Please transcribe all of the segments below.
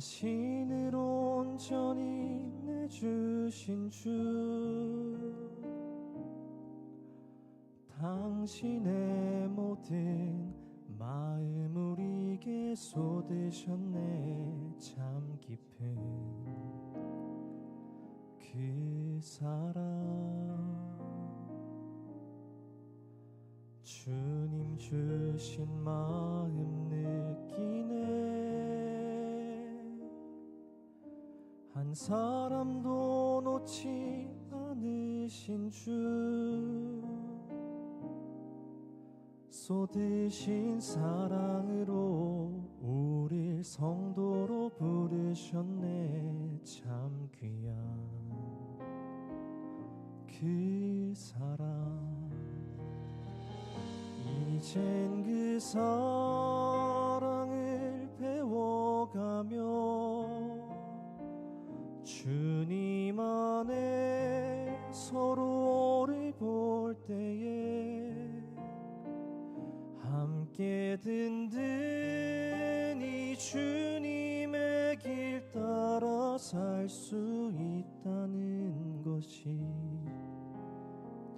자신을 온전히 내주신 주. 당신의 모든 마음 우리에게 쏟으셨네. 참 깊은 그 사랑. 주님 주신 마음 한 사람도 놓지 않으신 주. 쏟으신 사랑으로 우리 성도로 부르셨네. 참 귀한 그 사랑. 이젠 그 사랑을 배워가며 주님 안에 서로를 볼 때에 함께 든든히 주님의 길 따라 살 수 있다는 것이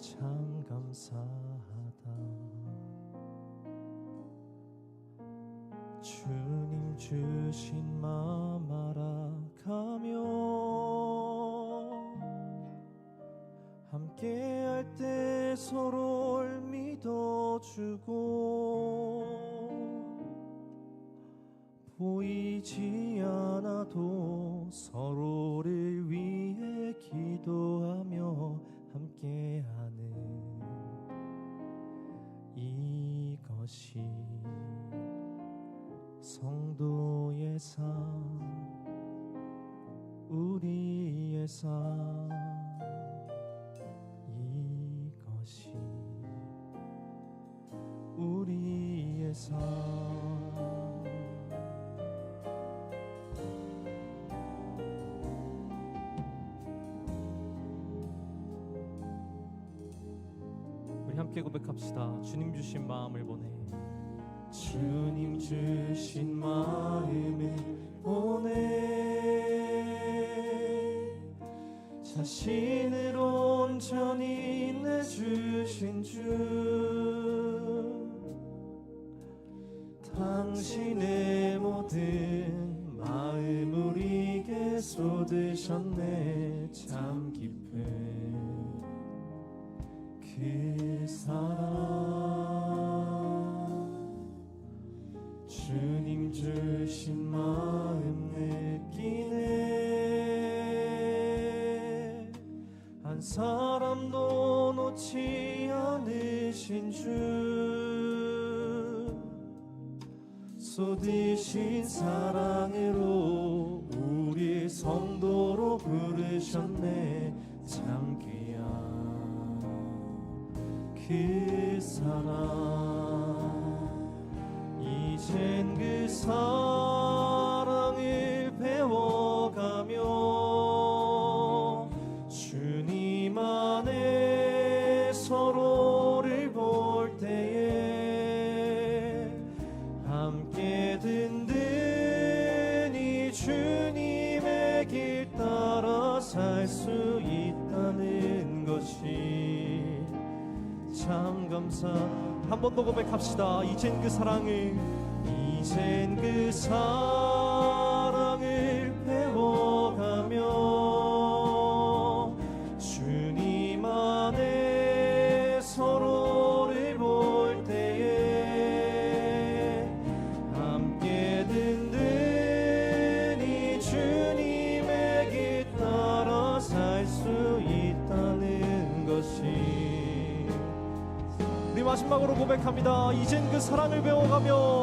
참 감사하다. 주님 주신 마음 알아가며 서로를 믿어주고 보이지 함께 고백합시다. 주님 주신 마음을 보내. 주님 주신 마음을 보내. 자신을 온전히 내주신 주. 당신의 모든 마음 우리에게 쏟으셨네. 참 깊은 놓지 않으신 주. 쏟으신 사랑으로 우리 성도로 부르셨네 참 귀한 그 사랑. 이젠 그 사랑 감사 한 번 더 고백합시다. 이젠 그 사랑을 이젠 그 사랑 마지막으로 고백합니다. 이젠 그 사랑을 배워가며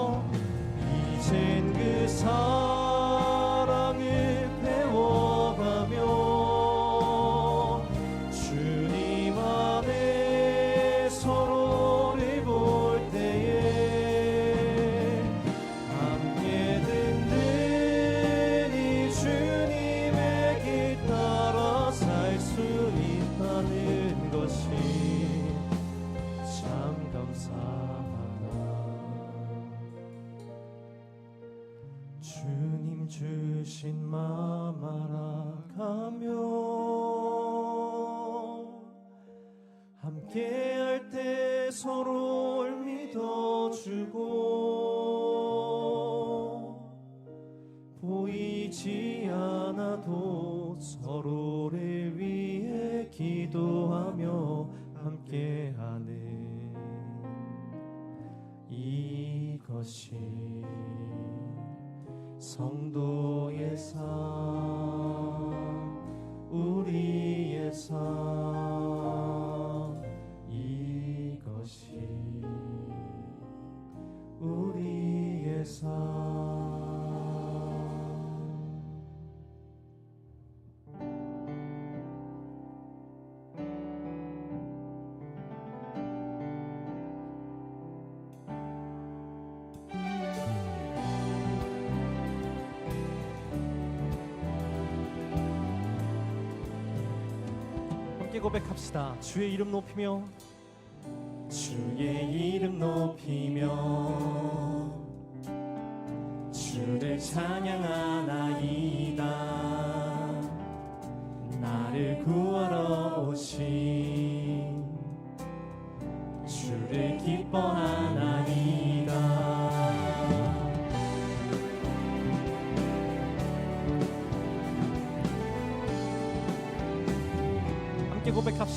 주신 마음 알아가며 함께할 때 서로를 믿어주고 보이지 않아도 서로를 위해 기도하며 함께하는 이것이 성도의 삶 우리의 삶 함께 고백합시다. 주의 이름 높이며 주의 이름 높이며 주를 찬양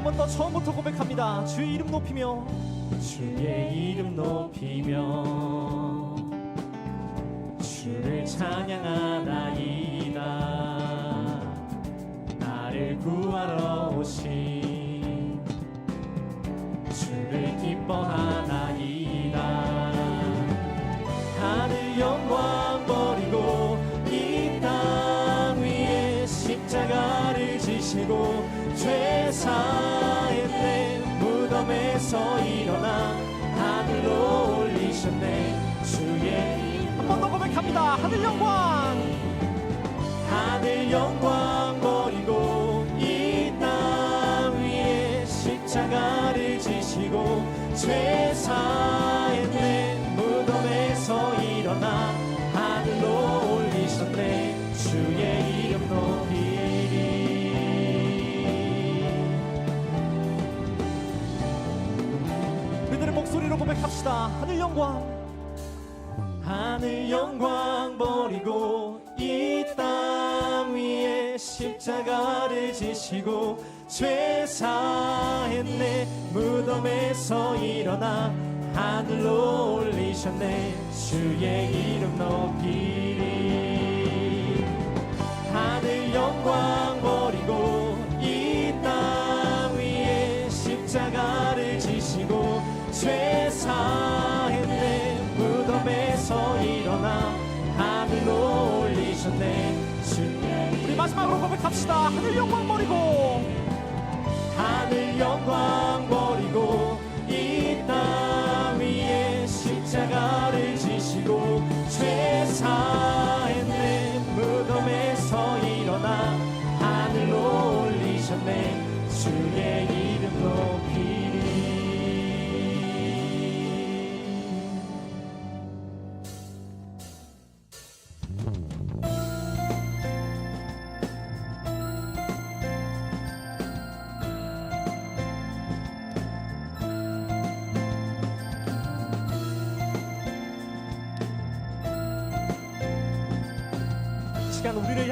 한 번 더 처음부터 고백합니다. 주의 이름 높이며. 주의 이름 높이며. 주를 찬양하나이다. 나를 구하러 무덤에서 일어나 하늘로 올리셨네. 주의 한 번 더 고백합니다. 하늘 영광. 하늘 영광 버리고 이 땅 위에 십자가를 지시고 죄사 고백합시다. 하늘 영광. 하늘 영광 버리고 이 땅 위에 십자가를 지시고 죄 사했네. 무덤에서 일어나 하늘로 올리셨네. 주의 이름 높이리. 하늘 영광 버리고 사했네. 무덤에서 일어나 하늘로 올리셨네. 주님. 우리 마지막으로 고백합시다. 하늘 영광 버리고. 하늘 영광 버리고 이 땅 위에 십자가를 지시고 죄 사했네. 무덤에서 일어나 하늘로 올리셨네. 주의 이름 높이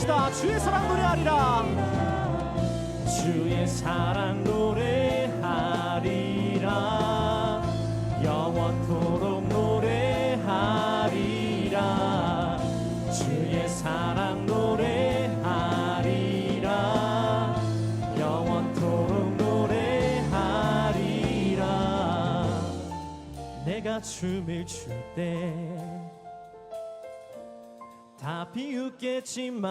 고백합시다. 주의 사랑 노래하리라. 주의 사랑 노래하리라 영원토록 노래하리라 주의 사랑 노래하리라 영원토록 노래하리라 내가 춤을 출때다 비웃겠지만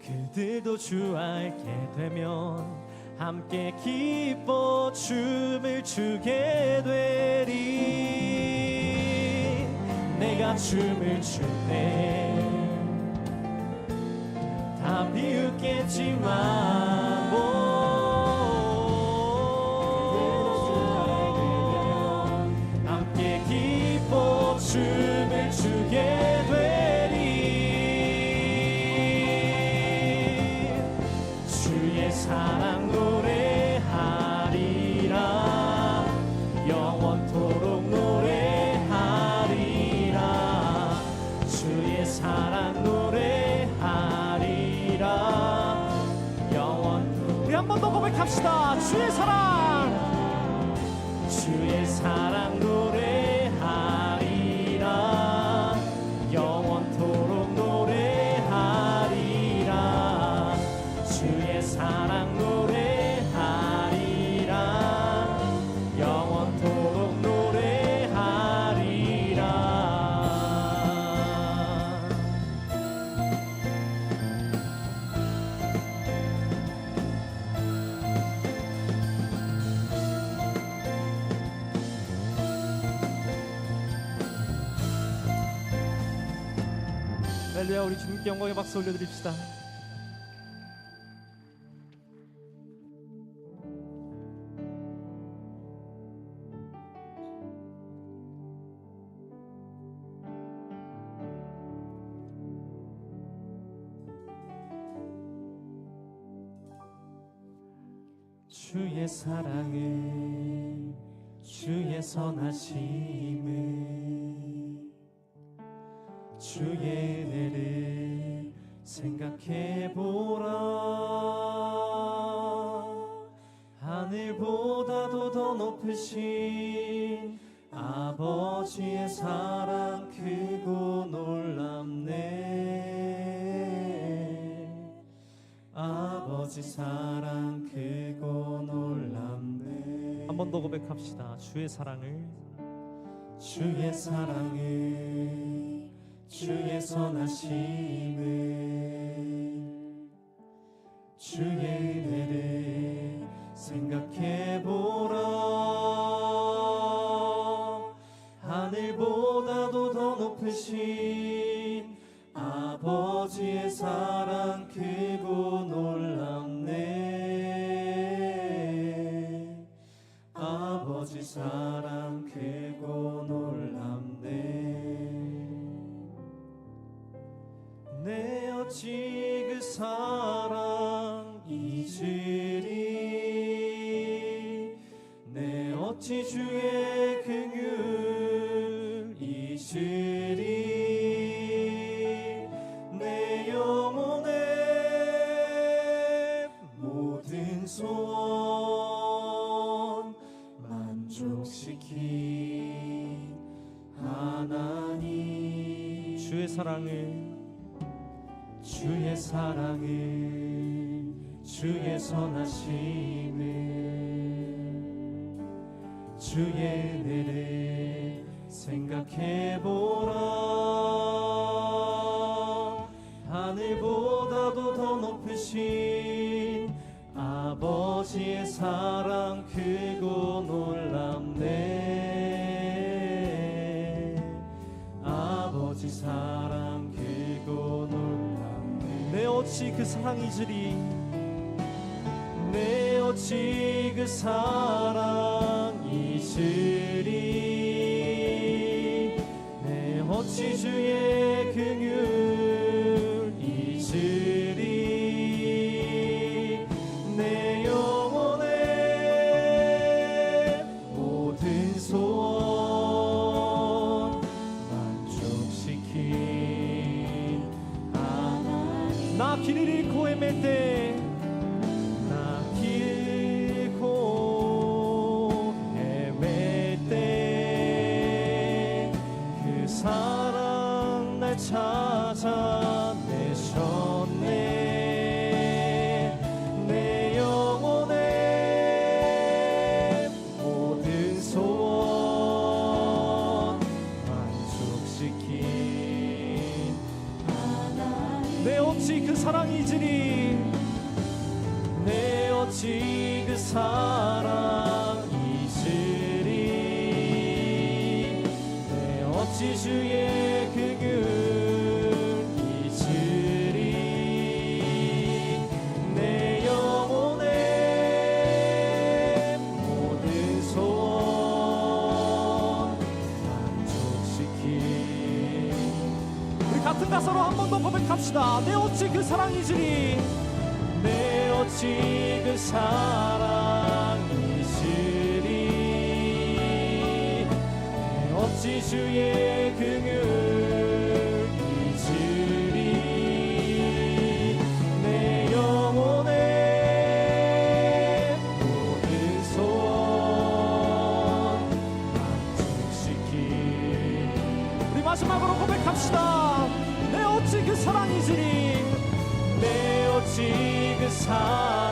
그들도 주 알게 되면 함께 기뻐 춤을 추게 되리. 내가 춤을 출때다 비웃겠지만 뭐 함께 기뻐 춤 할렐루야 우리 주님께 영광의 박수 올려드립시다. 주의 사랑을 주의 선하심을 주의 은혜를 생각해 보라. 하늘보다도 더 높으신 아버지의 사랑 크고 놀랍네. 아버지 사랑 크고 놀랍네. 한 번 더 고백합시다. 주의 사랑을. 주의 사랑을 주의 선하심을 주의 은혜를 생각해 보라. 하늘보다도 더 높으신 사랑을 주의 사랑을 주의 선하심을 주의 은혜를 생각해 보 사랑 잊으리 내 어찌 그 사랑 잊으리 내 어찌 주의 긍휼 잊으리 어찌 그 사랑 잊으리 내 어찌 그 사랑 잊으리 내 어찌 주의 한번더 고백합시다. 내 어찌 그 사랑 잊으리 내 어찌 그 사랑 잊으리 내 어찌 주의 긍휼 잊으리 내 영혼의 모든 소원 만족시킨 우리 마지막으로 고백합시다 내 어찌 그 사랑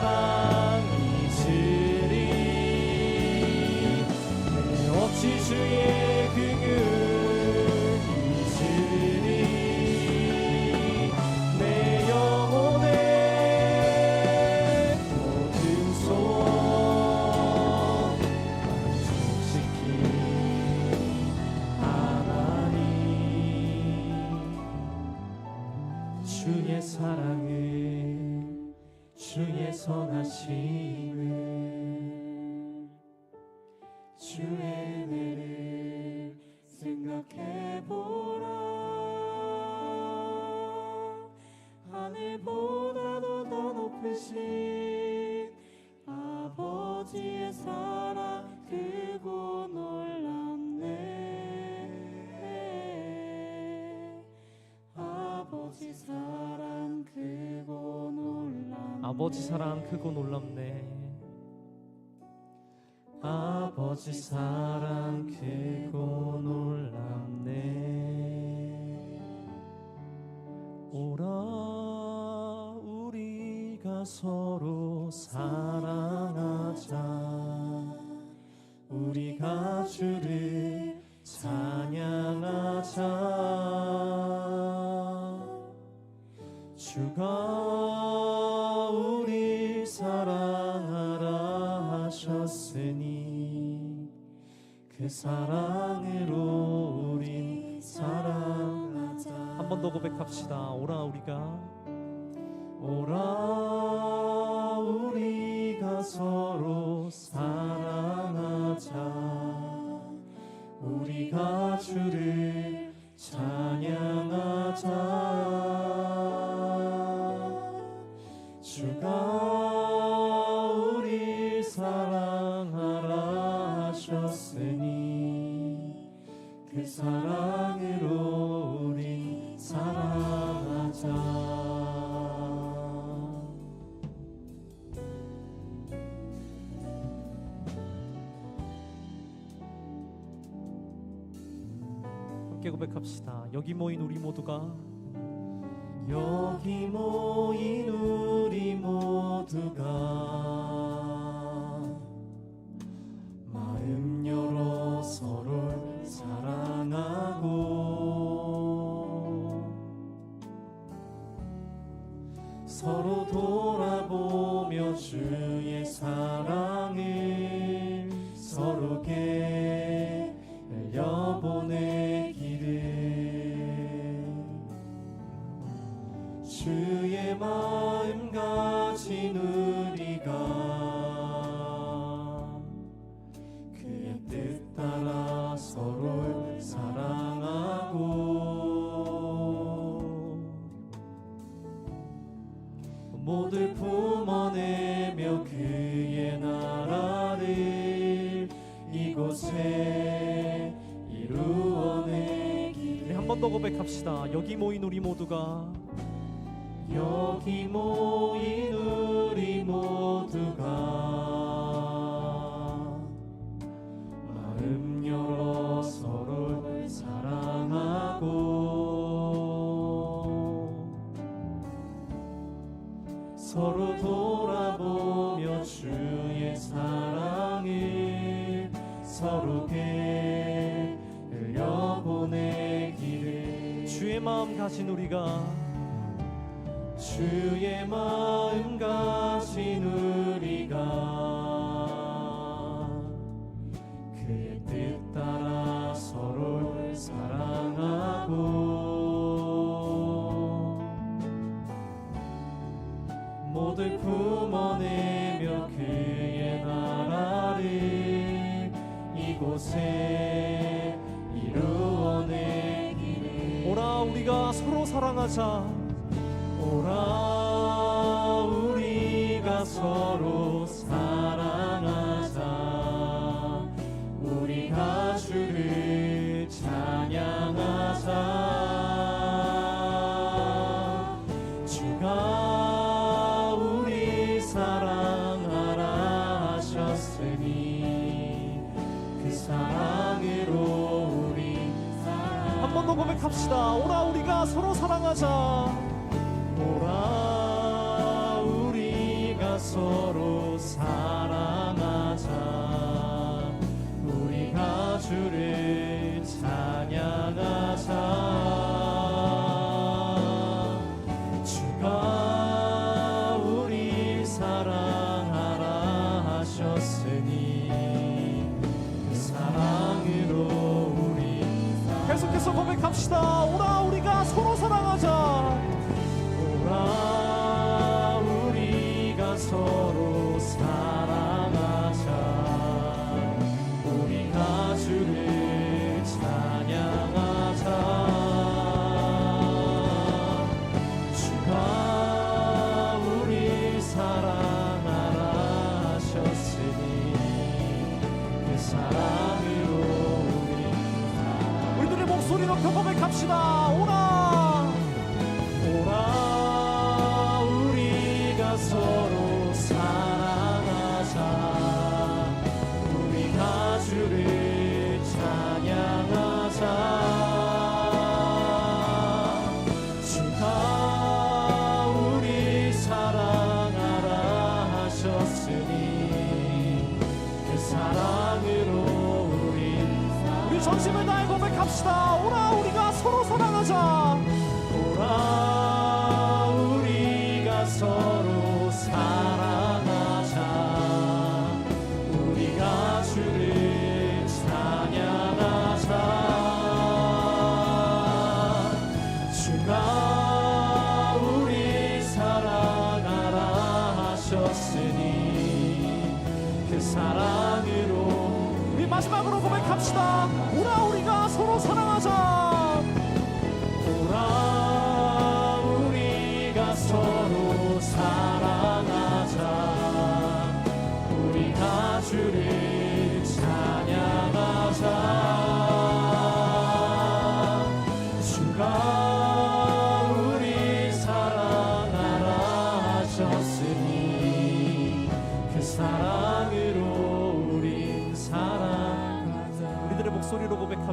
아버지의 사랑 크고 놀랍네. 아버지 사랑 크고 놀랍네. 아버지 사랑 크고 놀랍네. 아버지 사랑 크고 놀랍네 그 사랑으로 우린 사랑하자. 한 번 더 고백합시다. 오라 우리가. 오라 우리가 서로 사랑하자. 우리가 주를 찬양하자. 주가 그 사랑으로 우리 사랑하자 함께 고백합시다. 여기 모인 우리 모두가 여기 모인 우리 모두가 이곳에 이루어내기를 네, 한번 더 고백합시다. 여기 모인 우리 모두가 여기 모인 우리 모두가 마음 열어 서로를 사랑하고 서로 돌아보며 주의 사랑 가진 우리가 주의 마음 가진 우리가 그의 뜻 따라 서로를 사랑하고 모두 품어내며 그의 나라를 이곳에 사랑하자. 오라 우리가 서로 합시다. 오라 우리가 서로 사랑하자. 오라 우리가 서로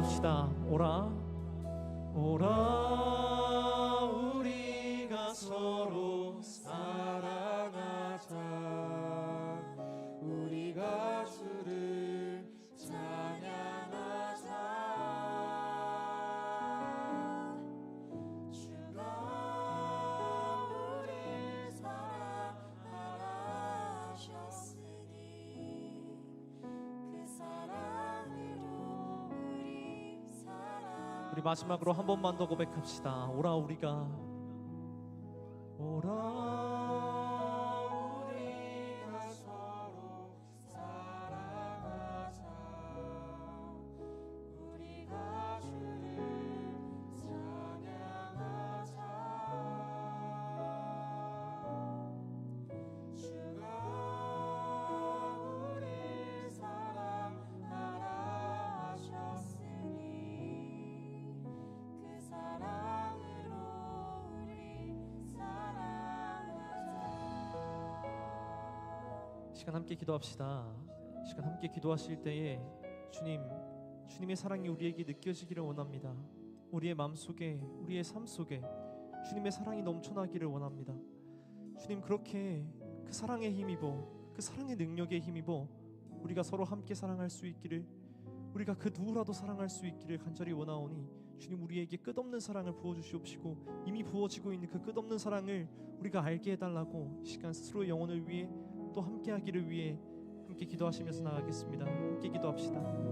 오라 오라 우리 마지막으로 한 번만 더 고백합시다. 오라 우리가 기도합시다. 시간 함께 기도하실 때에 주님, 주님의 사랑이 우리에게 느껴지기를 원합니다. 우리의 마음 속에, 우리의 삶 속에 주님의 사랑이 넘쳐나기를 원합니다. 주님 그렇게 그 사랑에 힘입어, 그 사랑의 능력에 힘입어 우리가 서로 함께 사랑할 수 있기를, 우리가 그 누구라도 사랑할 수 있기를 간절히 원하오니 주님 우리에게 끝없는 사랑을 부어 주시옵시고 이미 부어지고 있는 그 끝없는 사랑을 우리가 알게 해달라고 이 시간 스스로 영혼을 위해 또 함께 하기를 위해 함께 기도하시면서 나가겠습니다. 함께 기도합시다.